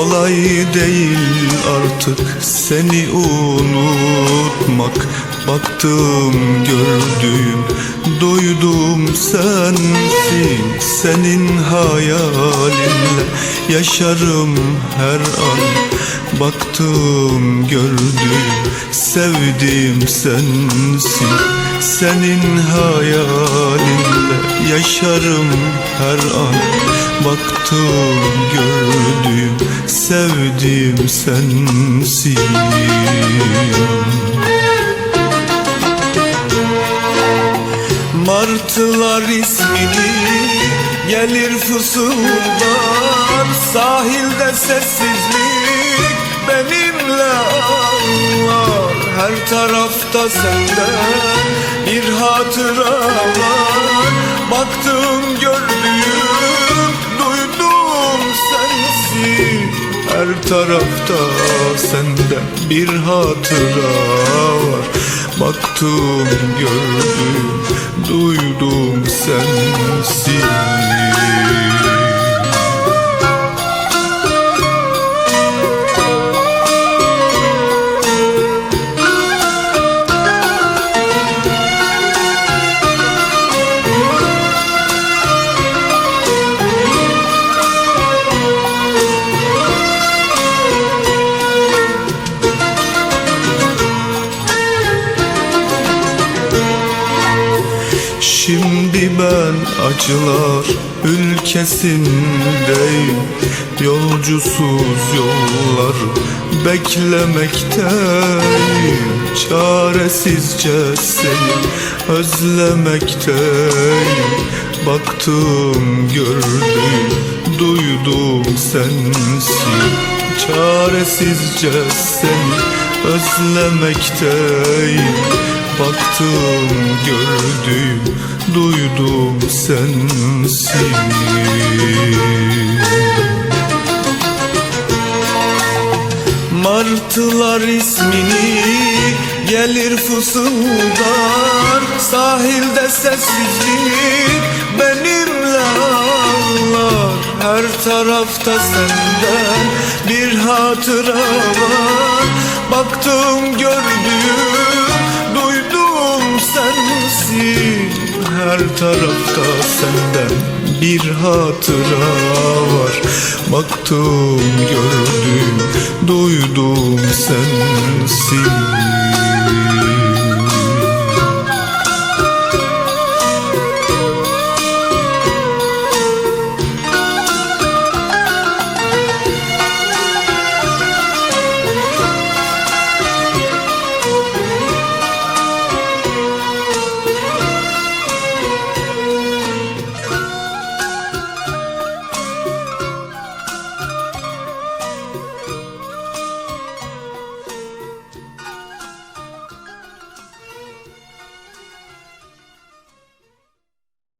kolay değil artık seni unutmak. Baktım gördüm duydum sensin. Senin hayalinle yaşarım her an. Baktım gördüm sevdim sensin. Senin hayalinle yaşarım her an. Baktım gördüm sevdim sensin. Martılar ismini gelir fısıldar Sahilde sessizlik benimle ağlar Her tarafta senden bir hatıra var. Baktım tarafta senden bir hatıra var. Baktım gördüm duydum Şimdi ben acılar ülkesindeyim. Yolcusuz yollar beklemekteyim. Çaresizce seni özlemekteyim. Baktım gördüm duydum sensin. Çaresizce seni özlemekteyim Baktım gördüm duydum sensin Martılar ismini gelir fısıldar Sahilde sessizlik benimle ağlar. Her tarafta senden bir hatıra var. Baktım gördüm Her tarafta senden bir hatıra var. Baktım gördüm duydum sensin